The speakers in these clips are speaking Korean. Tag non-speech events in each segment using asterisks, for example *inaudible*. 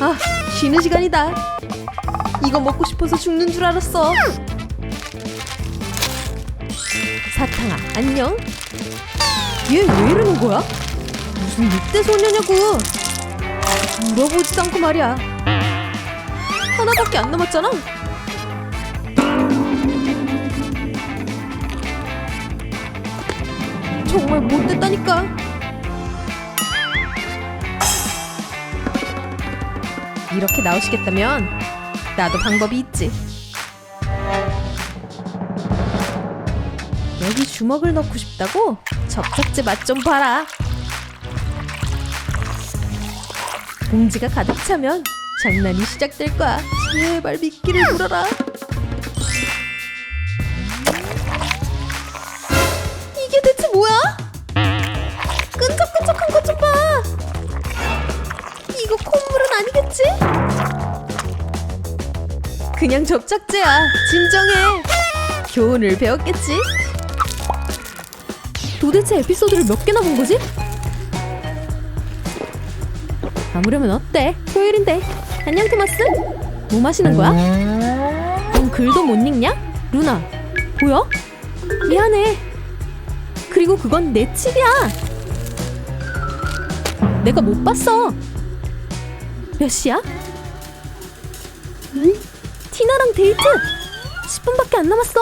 아, 쉬는 시간이다. 이거 먹고 싶어서 죽는 줄 알았어. 사탕아, 안녕. 얘 왜 이러는 거야? 무슨 늑대 소녀냐고. 물어보지도 않고 말이야. 하나밖에 안 남았잖아. 정말 못됐다니까. 이렇게 나오시겠다면 나도 방법이 있지. 여기 주먹을 넣고 싶다고? 접착제 맛 좀 봐라. 봉지가 가득 차면 장난이 시작될 거야. 제발 미끼를 물어라. 아니겠지? 그냥 접착제야. 진정해. 교훈을 배웠겠지? 도대체 에피소드를 몇 개나 본 거지? 아무려면 어때? 토요일인데. 안녕 토마스. 뭐 마시는 거야? 넌 글도 못 읽냐? 루나. 보여? 미안해. 그리고 그건 내 칩이야. 내가 못 봤어. 몇 시야? 응? 티나랑 데이트. 10분밖에 안 남았어.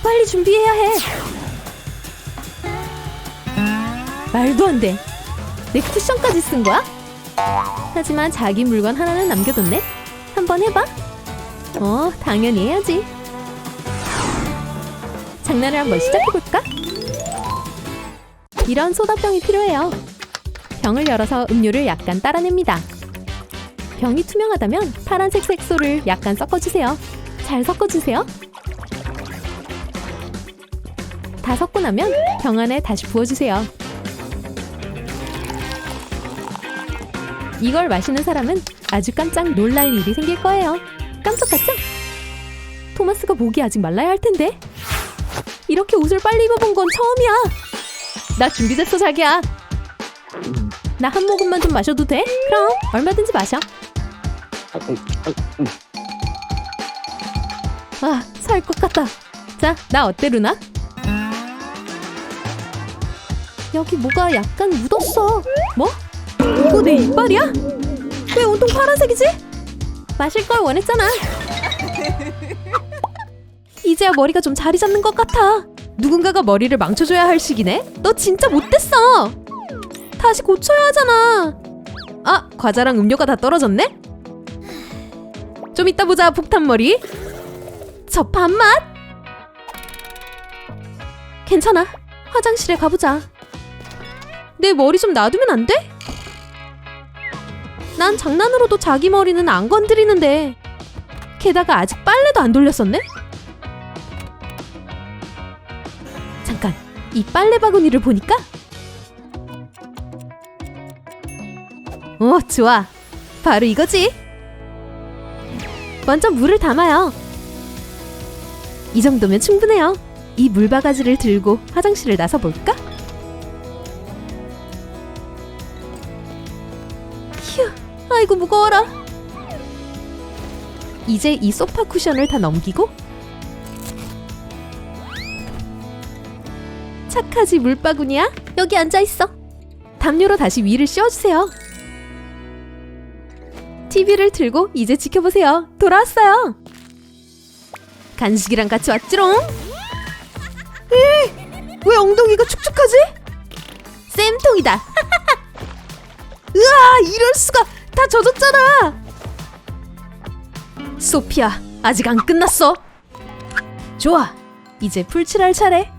빨리 준비해야 해. 말도 안 돼. 내 쿠션까지 쓴 거야? 하지만 자기 물건 하나는 남겨뒀네. 한번 해봐. 어, 당연히 해야지. 장난을 한번 시작해볼까? 이런 소다병이 필요해요. 병을 열어서 음료를 약간 따라냅니다. 병이 투명하다면 파란색 색소를 약간 섞어주세요. 잘 섞어주세요. 다 섞고 나면 병 안에 다시 부어주세요. 이걸 마시는 사람은 아주 깜짝 놀랄 일이 생길 거예요. 깜짝 같죠? 토마스가 목이 아직 말라야 할 텐데. 이렇게 옷을 빨리 입어본 건 처음이야. 나 준비됐어, 자기야. 나 한 모금만 좀 마셔도 돼? 그럼 얼마든지 마셔. 아, 살 것 같다. 자, 나 어때, 루나? 여기 뭐가 약간 묻었어. 뭐? 이거 내 이빨이야? 왜 온통 파란색이지? 마실 걸 원했잖아. 이제야 머리가 좀 자리 잡는 것 같아. 누군가가 머리를 망쳐줘야 할 시기네? 너 진짜 못됐어. 다시 고쳐야 하잖아. 아, 과자랑 음료가 다 떨어졌네? 좀 이따 보자, 폭탄머리. 저 밥맛? 괜찮아. 화장실에 가보자. 내 머리 좀 놔두면 안 돼? 난 장난으로도 자기 머리는 안 건드리는데 게다가 아직 빨래도 안 돌렸었네? 잠깐 이 빨래 바구니를 보니까 오 좋아 바로 이거지 먼저 물을 담아요 이 정도면 충분해요 이 물바가지를 들고 화장실을 나서 볼까? 휴 아이고 무거워라. 이제 이 소파 쿠션을 다 넘기고 착하지 물바구니야. 여기 앉아 있어. 담요로 다시 위를 씌워주세요. TV를 틀고 이제 지켜보세요. 돌아왔어요. 간식이랑 같이 왔지롱. 에이, 왜 엉덩이가 축축하지? 쌤통이다. *laughs* 으아, 이럴 수가. 다 젖었잖아. 소피아, 아직 안 끝났어. 좋아. 이제 풀칠할 차례.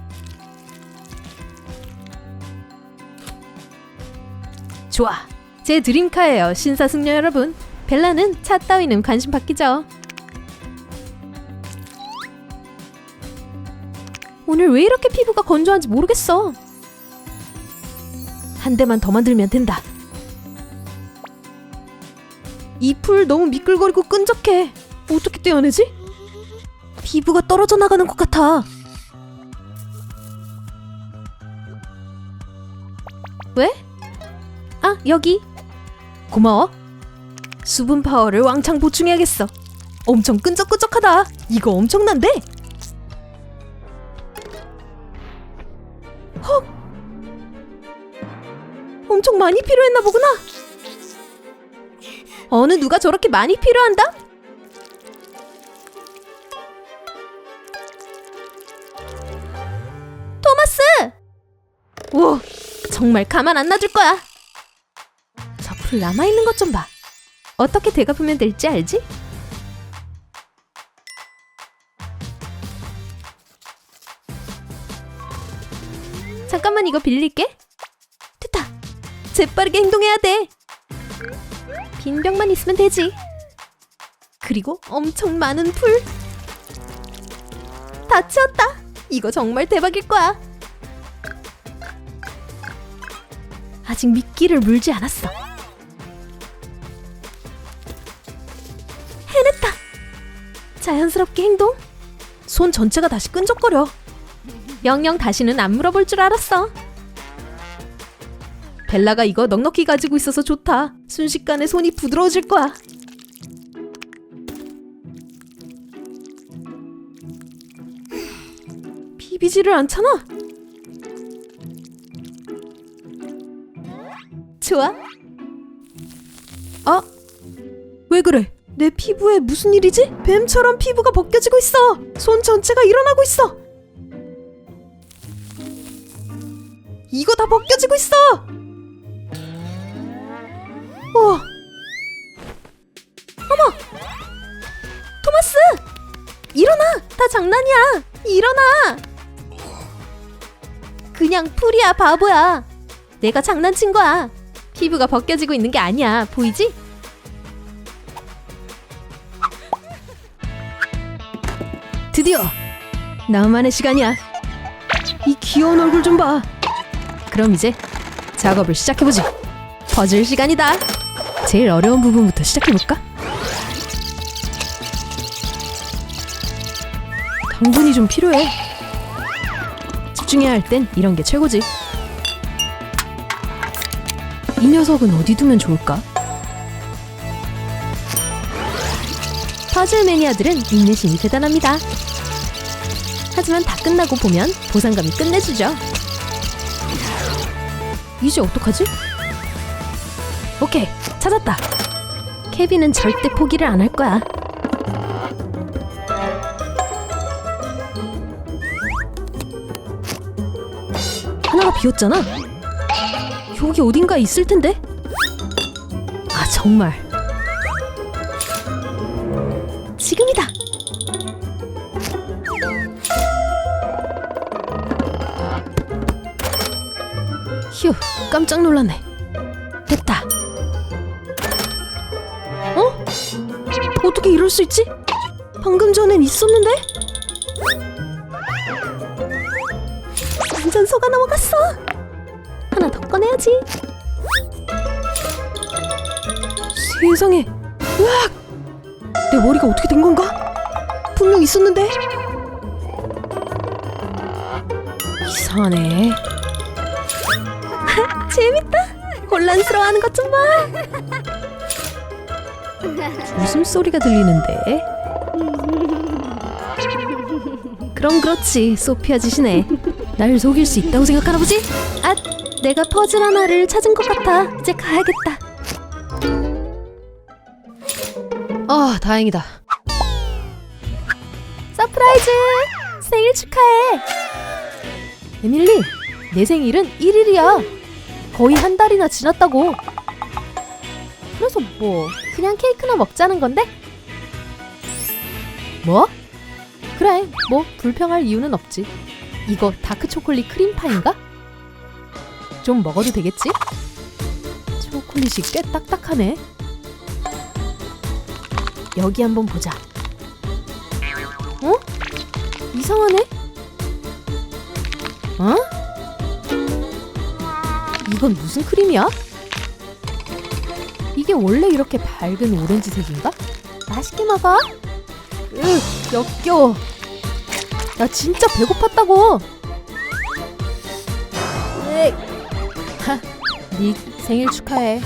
좋아. 제 드림카예요, 신사숙녀 여러분. 벨라는 차 따위는 관심 바뀌죠. 오늘 왜 이렇게 피부가 건조한지 모르겠어. 한 대만 더 만들면 된다. 이 풀 너무 미끌거리고 끈적해. 어떻게 떼어내지? 피부가 떨어져 나가는 것 같아. 왜? 아, 여기. 고마워. 수분 파워를 왕창 보충해야겠어. 엄청 끈적끈적하다. 이거 엄청난데? 헉! 엄청 많이 필요했나 보구나. 어느 누가 저렇게 많이 필요한다? 토마스! 우와, 정말 가만 안 놔둘 거야. 저풀 남아있는 것 좀 봐. 어떻게 되갚으면 될지 알지? 잠깐만 이거 빌릴게. 됐다. 재빠르게 행동해야 돼. 빈 병만 있으면 되지. 그리고 엄청 많은 풀. 다 채웠다. 이거 정말 대박일 거야. 아직 미끼를 물지 않았어. 자연스럽게 행동. 손 전체가 다시 끈적거려. 영영 다시는 안 물어볼 줄 알았어. 벨라가 이거 넉넉히 가지고 있어서 좋다. 순식간에 손이 부드러워질 거야. 비비지를 않잖아. 좋아. 아, 왜 그래? 내 피부에 무슨 일이지? 뱀처럼 피부가 벗겨지고 있어. 손 전체가 일어나고 있어. 이거 다 벗겨지고 있어. 우와. 어머. 토마스. 일어나. 다 장난이야. 일어나. 그냥 풀이야, 바보야. 내가 장난친 거야. 피부가 벗겨지고 있는 게 아니야. 보이지? 드디어 나만의 시간이야. 이 귀여운 얼굴 좀 봐. 그럼 이제 작업을 시작해보지. 퍼즐 시간이다. 제일 어려운 부분부터 시작해볼까? 당분이 좀 필요해. 집중해야 할 땐 이런 게 최고지. 이 녀석은 어디 두면 좋을까? 퍼즐 매니아들은 인내심이 대단합니다. 하지만 다 끝나고 보면 보상감이 끝내주죠. 이제 어떡하지? 오케이, 찾았다. 케빈은 절대 포기를 안 할 거야. 하나가 비었잖아. 여기 어딘가에 있을 텐데. 아 정말. 휴, 깜짝 놀랐네. 됐다. 어? 어떻게 이럴 수 있지? 방금 전엔 있었는데? 완전 속아 넘어갔어. 하나 더 꺼내야지. 세상에. 으악! 내 머리가 어떻게 된 건가? 분명 있었는데. 이상하네. 재밌다. 혼란스러워하는 것 좀 봐. 웃음 소리가 들리는데. 그럼 그렇지, 소피아 짓이네. 날 속일 수 있다고 생각하나 보지? 아, 내가 퍼즐 하나를 찾은 것 같아. 이제 가야겠다. 아, 다행이다. 서프라이즈! 생일 축하해! 에밀리, 내 생일은 1일이야. 거의 한 달이나 지났다고. 그래서 뭐, 그냥 케이크나 먹자는 건데? 뭐? 그래, 뭐, 불평할 이유는 없지. 이거 다크 초콜릿 크림파인가? 좀 먹어도 되겠지? 초콜릿이 꽤 딱딱하네. 여기 한번 보자. 어? 이상하네? 어? 이건 무슨 크림이야? 이게 원래 이렇게 밝은 오렌지색인가? 맛있게 먹어. 으, 역겨워. 나 진짜 배고팠다고. 으이. 하, 닉 생일 축하해.